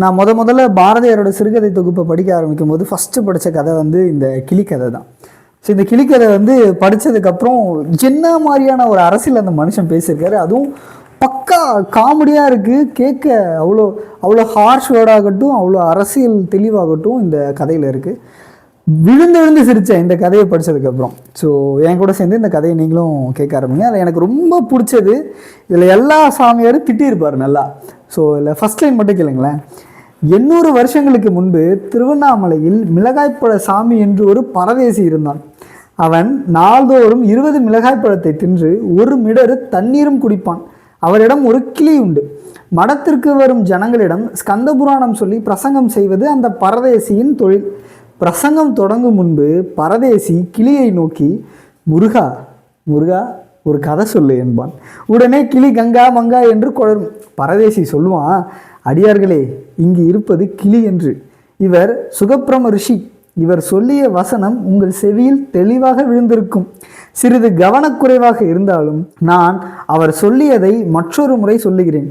நான் முத முதல்ல பாரதியாரோட சிறுகதை தொகுப்பை படிக்க ஆரம்பிக்கும் போது ஃபஸ்ட்டு படித்த கதை வந்து இந்த கிளிக்கதை தான். ஸோ இந்த கிளிக்கதை வந்து படித்ததுக்கப்புறம் என்ன மாதிரியான ஒரு அரசியல் அந்த மனுஷன் பேசியிருக்காரு அதுவும் பக்கா காமெடியாக இருக்குது கேட்க அவ்வளோ அவ்வளோ ஹார்ஷ் வேர்டாகட்டும் அவ்வளோ அரசியல் தெளிவாகட்டும் இந்த கதையில் இருக்குது விழுந்து விழுந்து சிரித்தேன் இந்த கதையை படித்ததுக்கப்புறம் ஸோ என் கூட சேர்ந்து இந்த கதையை நீங்களும் கேட்க ஆரம்பிங்க. அதில் எனக்கு ரொம்ப பிடிச்சது இதில் எல்லா சாமியாரும் திட்டியிருப்பார் நல்லா. ஸோ இதில் ஃபஸ்ட் லைன் மட்டும் கேளுங்களேன். எண்ணூறு வருஷங்களுக்கு முன்பு திருவண்ணாமலையில் மிளகாய்ப்பழ சாமி என்று ஒரு பரதேசி இருந்தான். அவன் நாள்தோறும் இருபது மிளகாய் பழத்தை தின்று ஒரு மிடரு தண்ணீரும் குடிப்பான். அவரிடம் ஒரு கிளி உண்டு. மடத்திற்கு வரும் ஜனங்களிடம் ஸ்கந்த புராணம் சொல்லி பிரசங்கம் செய்வது அந்த பரதேசியின் தொழில். பிரசங்கம் தொடங்கும் முன்பு பரதேசி கிளியை நோக்கி முருகா முருகா ஒரு கதை சொல்லு என்பான். உடனே கிளி கங்கா மங்கா என்று குழரும் பரதேசி சொல்லுவான். அடியார்களே இங்கு இருப்பது கிளி என்று. இவர் சுகப்பிரம ரிஷி. இவர் சொல்லிய வசனம் உங்கள் செவியில் தெளிவாக விழுந்திருக்கும். சிறிது கவனக்குறைவாக இருந்தாலும் நான் அவர் சொல்லியதை மற்றொரு முறை சொல்லுகிறேன்.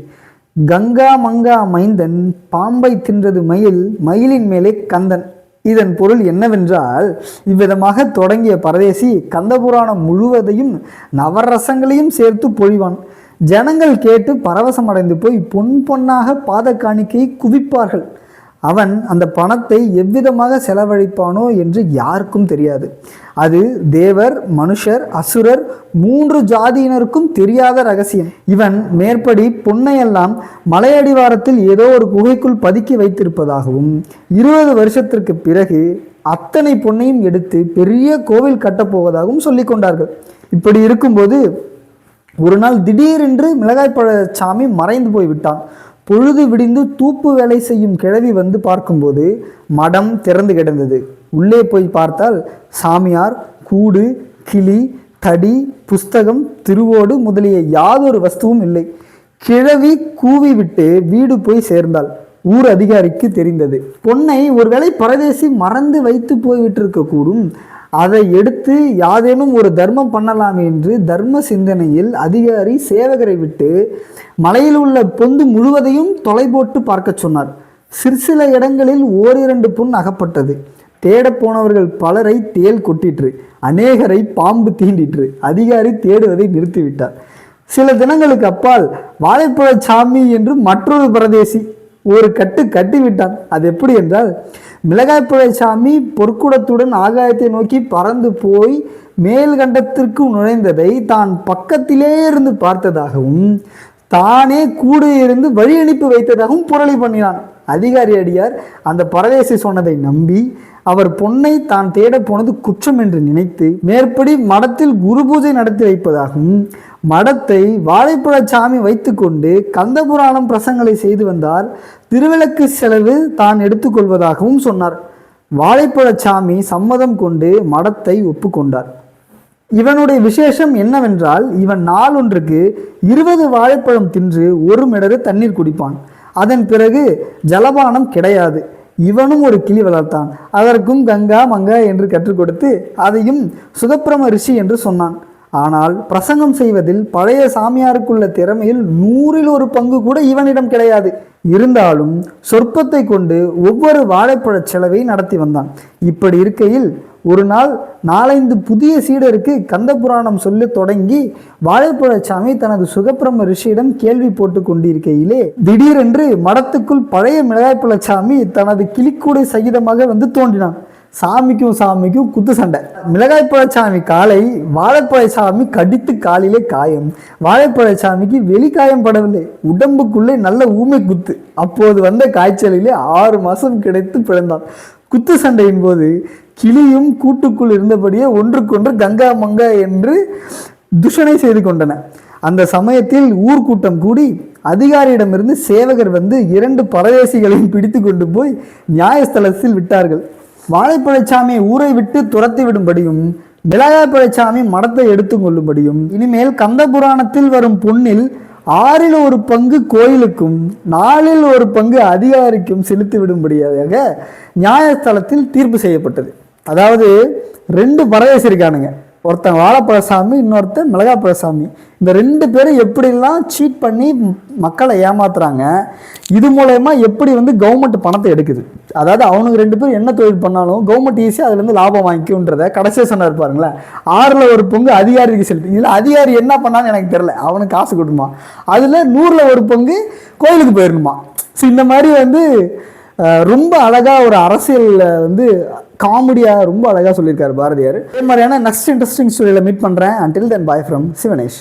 கங்கா மங்கா மைந்தன் பாம்பை தின்றது மயில் மயிலின் மேலே கந்தன். இதன் பொருள் என்னவென்றால் இவ்விதமாக தொடங்கிய பரதேசி கந்தபுராணம் முழுவதையும் நவரசங்களையும் சேர்த்து பொழிவான். ஜனங்கள் கேட்டு பரவசமடைந்து போய் பொன் பொன்னாக பாத காணிக்கையை குவிப்பார்கள். அவன் அந்த பணத்தை எவ்விதமாக செலவழிப்பானோ என்று யாருக்கும் தெரியாது. அது தேவர் மனுஷர் அசுரர் மூன்று ஜாதியினருக்கும் தெரியாத ரகசியம். இவன் மேற்படி பொன்னையெல்லாம் மலையடிவாரத்தில் ஏதோ ஒரு குகைக்குள் பதுக்கி வைத்திருப்பதாகவும் இருபது வருஷத்திற்கு பிறகு அத்தனை பொன்னையும் எடுத்து பெரிய கோவில் கட்டப்போவதாகவும் சொல்லி கொண்டார்கள். இப்படி இருக்கும்போது ஒரு நாள் திடீரென்று மிளகாய்ப்பழ சாமி மறைந்து போய் விட்டான். பொழுது விடிந்து தூப்பு வேலை செய்யும் கிழவி வந்து பார்க்கும்போது மடம் திறந்து கிடந்தது. உள்ளே போய் பார்த்தால் சாமியார் கூடு கிளி தடி புஸ்தகம் திருவோடு முதலிய யாதொரு வஸ்துவும் இல்லை. கிழவி கூவி விட்டு வீடு போய் சேர்ந்தாள். ஊர் அதிகாரிக்கு தெரிந்தது. பொன்னை ஒருவேளை பரதேசி மறந்து வைத்து போய்விட்டிருக்க கூடும் அதை எடுத்து யாதேனும் ஒரு தர்மம் பண்ணலாம் என்று தர்ம சிந்தனையில் அதிகாரி சேவகரை விட்டு மலையில் உள்ள பொந்து முழுவதையும் தொலை போட்டு பார்க்க சொன்னார். சிற்சில இடங்களில் ஓரிரண்டு புண் அகப்பட்டது. தேடப்போனவர்கள் பலரை தேல் கொட்டிற்று. அநேகரை பாம்பு தீண்டிற்று. அதிகாரி தேடுவதை நிறுத்திவிட்டார். சில தினங்களுக்கு அப்பால் வாழைப்பழ சாமி என்று மற்றொரு பிரதேசி ஒரு கட்டு கட்டிவிட்டான். அது எப்படி என்றால் மிளகாய்ப்புழை சாமி பொற்குடத்துடன் ஆகாயத்தை நோக்கி பறந்து போய் மேல்கண்டத்திற்கு நுழைந்ததை தான் பக்கத்திலே இருந்து பார்த்ததாகவும் தானே கூட இருந்து வழி அனுப்பி வைத்ததாகவும் புரளி பண்ணினான். அதிகாரி அடியார் அந்த பரதேசி சொன்னதை நம்பி அவர் பொன்னை தான் தேட போனது குற்றம் என்று நினைத்து மேற்படி மடத்தில் குரு பூஜை நடத்தி வைப்பதாகவும் மடத்தை வாழைப்பழச்சாமி வைத்துக்கொண்டு கந்தபுராணம் பிரசங்களை செய்து வந்தார். திருவிளக்கு செலவு தான் எடுத்துக்கொள்வதாகவும் சொன்னார். வாழைப்பழச்சாமி சம்மதம் கொண்டு மடத்தை ஒப்புக்கொண்டார். இவனுடைய விசேஷம் என்னவென்றால் இவன் நாளொன்றுக்கு இருபது வாழைப்பழம் தின்று ஒரு மிடரு தண்ணீர் குடிப்பான். அதன் பிறகு ஜலபானம் கிடையாது. இவனும் ஒரு கிளி வளர்த்தான். அதற்கும் கங்கா மங்கா என்று கற்றுக் கொடுத்து அதையும் சுகப்பிரம ரிஷி என்று சொன்னான். ஆனால் பிரசங்கம் செய்வதில் பழைய சாமியாருக்குள்ள திறமையில் நூறில் ஒரு பங்கு கூட இவனிடம் கிடையாது. இருந்தாலும் சொற்பத்தை கொண்டு ஒவ்வொரு வாழைப்பழச் செலவை நடத்தி வந்தான். இப்படி இருக்கையில் ஒரு நாள் நாலைந்து புதிய சீடருக்கு கந்த புராணம் சொல்லி தொடங்கி வாழைப்பழச்சாமி தனது சுகப்பிரம ரிஷியிடம் கேள்வி போட்டு கொண்டிருக்கையிலே திடீரென்று மடத்துக்குள் பழைய மிளகாய்ப்பழச்சாமி தனது கிளிக்கூடை சகிதமாக வந்து தோன்றினான். சாமிக்கும் சாமிக்கும் குத்து சண்டை. மிளகாய்ப்பழச்சாமி காலை வாழைப்பழச்சாமி கடித்து காலிலே காயம். வாழைப்பழச்சாமிக்கு வெளிக்காயம் படவில்லை. உடம்புக்குள்ளே நல்ல ஊமை குத்து. அப்போது வந்த காய்ச்சலிலே ஆறு மாதம் கிடைத்து பிறந்தான். குத்து சண்டையின் போது கிளியும் கூட்டுக்குள் இருந்தபடியே ஒன்றுக்கொன்று கங்கா மங்கா என்று துஷனை செய்து கொண்டன. அந்த சமயத்தில் ஊர்க்கூட்டம் கூடி அதிகாரியிடமிருந்து சேவகர் வந்து இரண்டு பரதேசிகளையும் பிடித்து கொண்டு போய் நியாயஸ்தலத்தில் விட்டார்கள். வாழைப்பழச்சாமியை ஊரை விட்டு துரத்தி விடும்படியும் மிளகாய்ப்பழச்சாமி மடத்தை எடுத்து கொள்ளும்படியும் இனிமேல் கந்த புராணத்தில் வரும் பொன்னில் ஆறில் ஒரு பங்கு கோயிலுக்கும் நாலில் ஒரு பங்கு அதிகாரிக்கும் செலுத்தி விடும்படியாக நியாயஸ்தலத்தில் தீர்ப்பு செய்யப்பட்டது. அதாவது ரெண்டு பரதேசி ஒருத்தன் ஒருத்தன் வாழைப்பழசாமி இன்னொருத்தன் மிளகாப்பழசாமி. இந்த ரெண்டு பேரும் எப்படிலாம் சீட் பண்ணி மக்களை ஏமாத்துறாங்க இது மூலயமா எப்படி வந்து கவர்மெண்ட் பணத்தை எடுக்குது? அதாவது அவனுக்கு ரெண்டு பேரும் என்ன தொழில் பண்ணாலும் கவர்மெண்ட் ஈஸியாக அதுலேருந்து லாபம் வாங்கிக்கும்ன்றத கடைசியாக சொன்னார் பாருங்களேன். ஆறில் ஒரு பங்கு அதிகாரிக்கு செலுத்து. இதில் அதிகாரி என்ன பண்ணான்னு எனக்கு தெரில அவனுக்கு காசு கொடுமா அதில் நூறில் ஒரு பங்கு கோயிலுக்கு போயிடணுமா ஸோ இந்த மாதிரி வந்து ரொம்ப அழகாக ஒரு அரசியலில் வந்து காமெடியாக ரொம்ப அழகாக சொல்லியிருக்காரு பாரதியார். இதே மாதிரியான நெக்ஸ்ட் இன்ட்ரெஸ்டிங் ஸ்டோரியில் மீட் பண்ணுறேன் until then bye from Sivanesh.